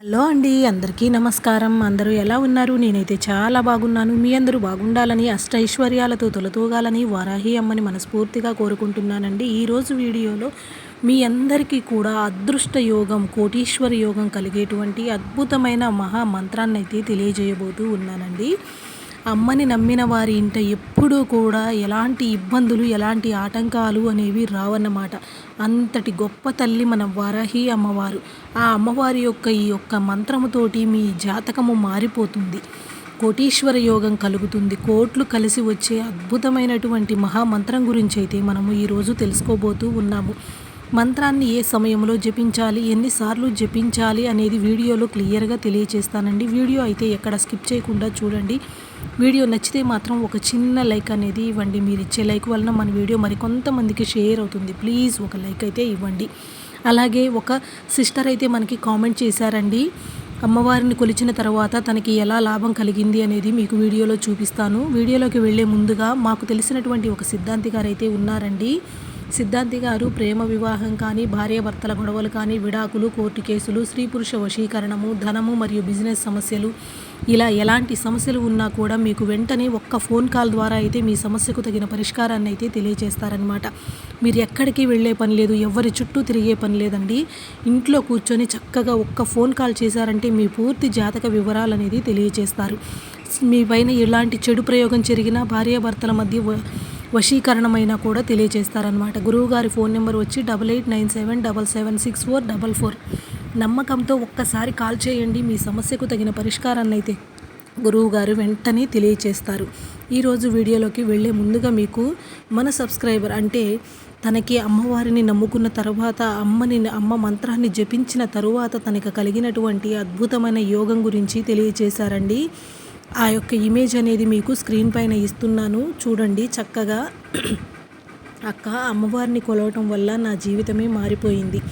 Hello అండి అందరికీ నమస్కారం. అందరూ ఎలా ఉన్నారు? నేనైతే చాలా బాగున్నాను. మీ అందరూ బాగుండాలని అష్ట ఐశ్వర్యాలతో తొలతూగాలని వారాహి అమ్మని మనస్ఫూర్తిగా కోరుకుంటున్నానండి. ఈరోజు వీడియోలో మీ అందరికీ కూడా అదృష్ట యోగం కోటీశ్వర యోగం కలిగేటువంటి అద్భుతమైన మహా మంత్రాన్ని అయితే తెలియజేయబోతూ ఉన్నానండి. అమ్మని నమ్మిన వారి ఇంట ఎప్పుడూ కూడా ఎలాంటి ఇబ్బందులు ఎలాంటి ఆటంకాలు అనేవి రావన్నమాట. అంతటి గొప్ప తల్లి మన వరహి అమ్మవారు. ఆ అమ్మవారి యొక్క ఈ యొక్క మంత్రముతోటి మీ జాతకము మారిపోతుంది. కోటీశ్వర యోగం కలుగుతుంది. కోట్లు కలిసి వచ్చే అద్భుతమైనటువంటి మహామంత్రం గురించి అయితే మనము ఈరోజు తెలుసుకోబోతూ ఉన్నాము. మంత్రాన్ని ఏ సమయంలో జపించాలి ఎన్నిసార్లు జపించాలి అనేది వీడియోలో క్లియర్గా తెలియచేస్తానండి. వీడియో అయితే ఎక్కడ స్కిప్ చేయకుండా చూడండి. వీడియో నచ్చితే మాత్రం ఒక చిన్న లైక్ అనేది ఇవ్వండి. మీరు ఇచ్చే లైక్ వలన మన వీడియో మరి కొంతమందికి షేర్ అవుతుంది. ప్లీజ్ ఒక లైక్ అయితే ఇవ్వండి. అలాగే ఒక సిస్టర్ అయితే మనకి కామెంట్ చేశారండి. అమ్మవారిని కొలిచిన తర్వాత తనకి ఎలా లాభం కలిగింది అనేది మీకు వీడియోలో చూపిస్తాను. వీడియోలోకి వెళ్ళే ముందుగా మాకు తెలిసినటువంటి ఒక సిద్ధాంతి గారు అయితే ఉన్నారండి. సిద్ధాంతి గారు ప్రేమ వివాహం కానీ భార్యాభర్తల గొడవలు కానీ విడాకులు కోర్టు కేసులు స్త్రీ పురుష వశీకరణము ధనము మరియు బిజినెస్ సమస్యలు ఇలా ఎలాంటి సమస్యలు ఉన్నా కూడా మీకు వెంటనే ఒక్క ఫోన్ కాల్ ద్వారా అయితే మీ సమస్యకు తగిన పరిష్కారాన్ని అయితే తెలియజేస్తారనమాట మీరు ఎక్కడికి వెళ్ళే పని లేదు ఎవరి చుట్టూ తిరిగే పని లేదండి. ఇంట్లో కూర్చొని చక్కగా ఒక్క ఫోన్ కాల్ చేశారంటే మీ పూర్తి జాతక వివరాలు అనేది తెలియజేస్తారు మీ పైన ఎలాంటి చెడు ప్రయోగం జరిగినా భార్యాభర్తల మధ్య వశీకరణమైనా కూడా తెలియజేస్తారనమాట గురువుగారి ఫోన్ నెంబర్ వచ్చి double eight nine seven double seven six four double four. నమ్మకంతో ఒక్కసారి కాల్ చేయండి మీ సమస్యకు తగిన పరిష్కారాన్ని అయితే గురువుగారు వెంటనే తెలియచేస్తారు. ఈరోజు వీడియోలోకి వెళ్ళే ముందుగా మీకు మన సబ్స్క్రైబర్ అంటే తనకి అమ్మవారిని నమ్ముకున్న తర్వాత అమ్మని అమ్మ మంత్రాన్ని జపించిన తరువాత తనకు కలిగినటువంటి అద్భుతమైన యోగం గురించి తెలియచేశారండి. ఆ యొక్క ఇమేజ్ అనేది మీకు స్క్రీన్ పైన ఇస్తున్నాను. చూడండి చక్కగా. అక్క అమ్మవారిని కొలవటం వల్ల నా జీవితమే మారిపోయింది.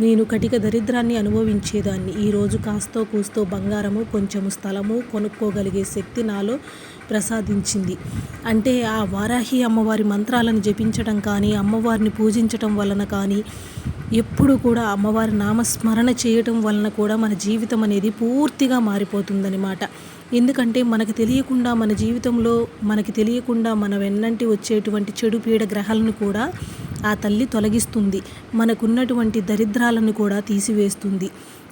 నేను కటిక దరిద్రాన్ని అనుభవించేదాన్ని. ఈరోజు కాస్తో కూస్తో బంగారము కొంచెము స్థలము కొనుక్కోగలిగే శక్తి నాలో ప్రసాదించింది. అంటే ఆ వారాహి అమ్మవారి మంత్రాలను జపించడం కానీ అమ్మవారిని పూజించటం వలన కానీ ఎప్పుడు కూడా అమ్మవారి నామస్మరణ చేయటం వలన కూడా మన జీవితం అనేది పూర్తిగా మారిపోతుందనమాట ఎందుకంటే మనకు తెలియకుండా మన జీవితంలో మనకి తెలియకుండా మన వెన్నంటి వచ్చేటువంటి చెడు పీడ గ్రహాలను కూడా ఆ తల్లి తొలగిస్తుంది. మనకున్నటువంటి దరిద్రాలను కూడా తీసివేస్తుంది.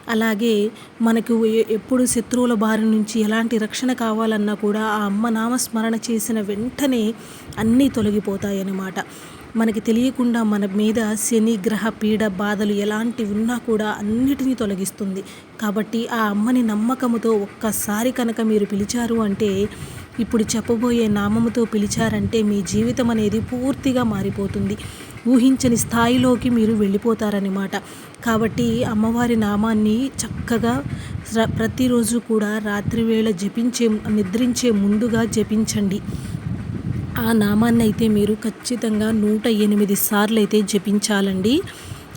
అలాగే మనకు ఎప్పుడు శత్రువుల బారి నుంచి ఎలాంటి రక్షణ కావాలన్నా కూడా ఆ అమ్మ నామస్మరణ చేసిన వెంటనే అన్నీ తొలగిపోతాయన్నమాట. మనకి తెలియకుండా మన మీద శని గ్రహ పీడ బాధలు ఎలాంటివి ఉన్నా కూడా అన్నిటినీ తొలగిస్తుంది. కాబట్టి ఆ అమ్మని నమ్మకముతో ఒక్కసారి కనుక మీరు పిలిచారు అంటే ఇప్పుడు చెప్పబోయే నామముతో పిలిచారంటే మీ జీవితం అనేది పూర్తిగా మారిపోతుంది. ఊహించని స్థాయిలోకి మీరు వెళ్ళిపోతారనమాట కాబట్టి అమ్మవారి నామాన్ని చక్కగా ప్రతిరోజు కూడా రాత్రివేళ జపించే నిద్రించే ముందుగా జపించండి. ఆ నామాన్ని అయితే మీరు ఖచ్చితంగా నూట ఎనిమిది సార్లు అయితే జపించాలండి.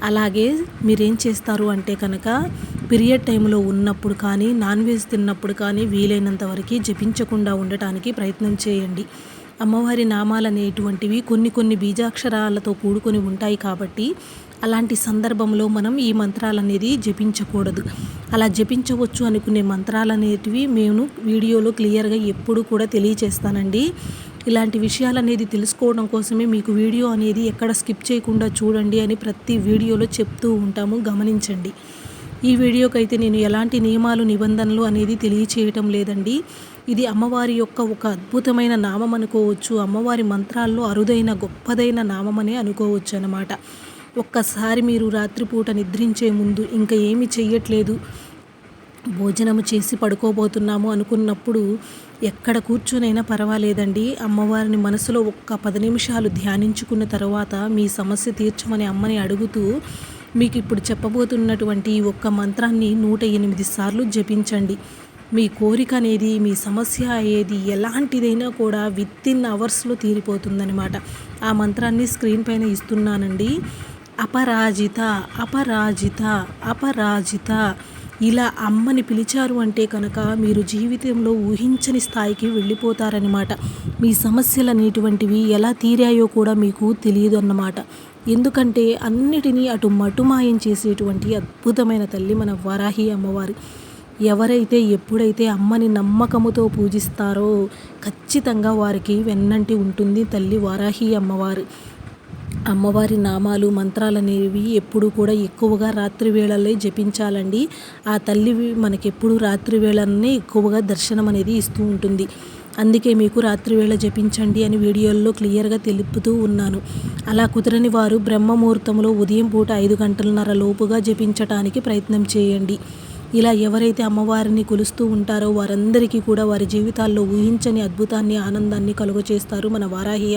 అలాగే మీరేం చేస్తారు అంటే కనుక పీరియడ్ టైంలో ఉన్నప్పుడు కానీ నాన్ వెజ్ తిన్నప్పుడు కానీ వీలైనంత వరకు జపించకుండా ఉండటానికి ప్రయత్నం చేయండి. అమ్మవారి నామాలు అనేటువంటివి కొన్ని కొన్ని బీజాక్షరాలతో కూడుకొని ఉంటాయి కాబట్టి అలాంటి సందర్భంలో మనం ఈ మంత్రాలు అనేది జపించకూడదు. అలా జపించవచ్చు అనుకునే మంత్రాలు అనేటివి మేము వీడియోలో క్లియర్గా ఎప్పుడు కూడా తెలియచేస్తానండి. ఇలాంటి విషయాలు అనేది తెలుసుకోవడం కోసమే మీకు వీడియో అనేది ఎక్కడ స్కిప్ చేయకుండా చూడండి అని ప్రతి వీడియోలో చెప్తూ ఉంటాము. గమనించండి. ఈ వీడియోకైతే నేను ఎలాంటి నియమాలు నిబంధనలు అనేది తెలియచేయటం లేదండి. ఇది అమ్మవారి యొక్క ఒక అద్భుతమైన నామం అనుకోవచ్చు. అమ్మవారి మంత్రాల్లో అరుదైన గొప్పదైన నామమనే అనుకోవచ్చు అనమాట ఒక్కసారి మీరు రాత్రిపూట నిద్రించే ముందు ఇంకా ఏమి చెయ్యట్లేదు. భోజనము చేసి పడుకోబోతున్నాము అనుకున్నప్పుడు ఎక్కడ కూర్చునైనా పర్వాలేదండి. అమ్మవారిని మనసులో ఒక్క పది నిమిషాలు ధ్యానించుకున్న తర్వాత మీ సమస్య తీర్చమని అమ్మని అడుగుతూ మీకు ఇప్పుడు చెప్పబోతున్నటువంటి ఒక్క మంత్రాన్ని నూట ఎనిమిది సార్లు జపించండి. మీ కోరిక అనేది మీ సమస్య అయ్యేది ఎలాంటిదైనా కూడా విత్ ఇన్ అవర్స్లో తీరిపోతుందనమాట ఆ మంత్రాన్ని స్క్రీన్ పైన ఇస్తున్నానండి. అపరాజిత అపరాజిత అపరాజిత. ఇలా అమ్మని పిలిచారు అంటే కనుక మీరు జీవితంలో ఊహించని స్థాయికి వెళ్ళిపోతారనమాట మీ సమస్యలు అనేటువంటివి ఎలా తీరాయో కూడా మీకు తెలియదు అన్నమాట ఎందుకంటే అన్నిటినీ అటు మటుమాయం చేసేటువంటి అద్భుతమైన తల్లి మన వరాహి అమ్మవారు. ఎవరైతే ఎప్పుడైతే అమ్మని నమ్మకముతో పూజిస్తారో ఖచ్చితంగా వారికి వెన్నంటి ఉంటుంది తల్లి వారాహి అమ్మవారు. అమ్మవారి నామాలు మంత్రాలు అనేవి ఎప్పుడు కూడా ఎక్కువగా రాత్రి వేళలే జపించాలండి. ఆ తల్లి మనకెప్పుడు రాత్రి వేళనే ఎక్కువగా దర్శనం అనేది ఇస్తూ ఉంటుంది. అందుకే మీకు రాత్రివేళ జపించండి అని వీడియోల్లో క్లియర్గా తెలుపుతూ ఉన్నాను. అలా కుదరని వారు బ్రహ్మముహూర్తంలో ఉదయం పూట ఐదు గంటలన్నర లోపుగా జపించటానికి ప్రయత్నం చేయండి. ఇలా ఎవరైతే అమ్మవారిని కొలుస్తూ ఉంటారో వారందరికీ కూడా వారి జీవితాల్లో ఊహించని అద్భుతాన్ని ఆనందాన్ని కలుగచేస్తారు మన వారాహి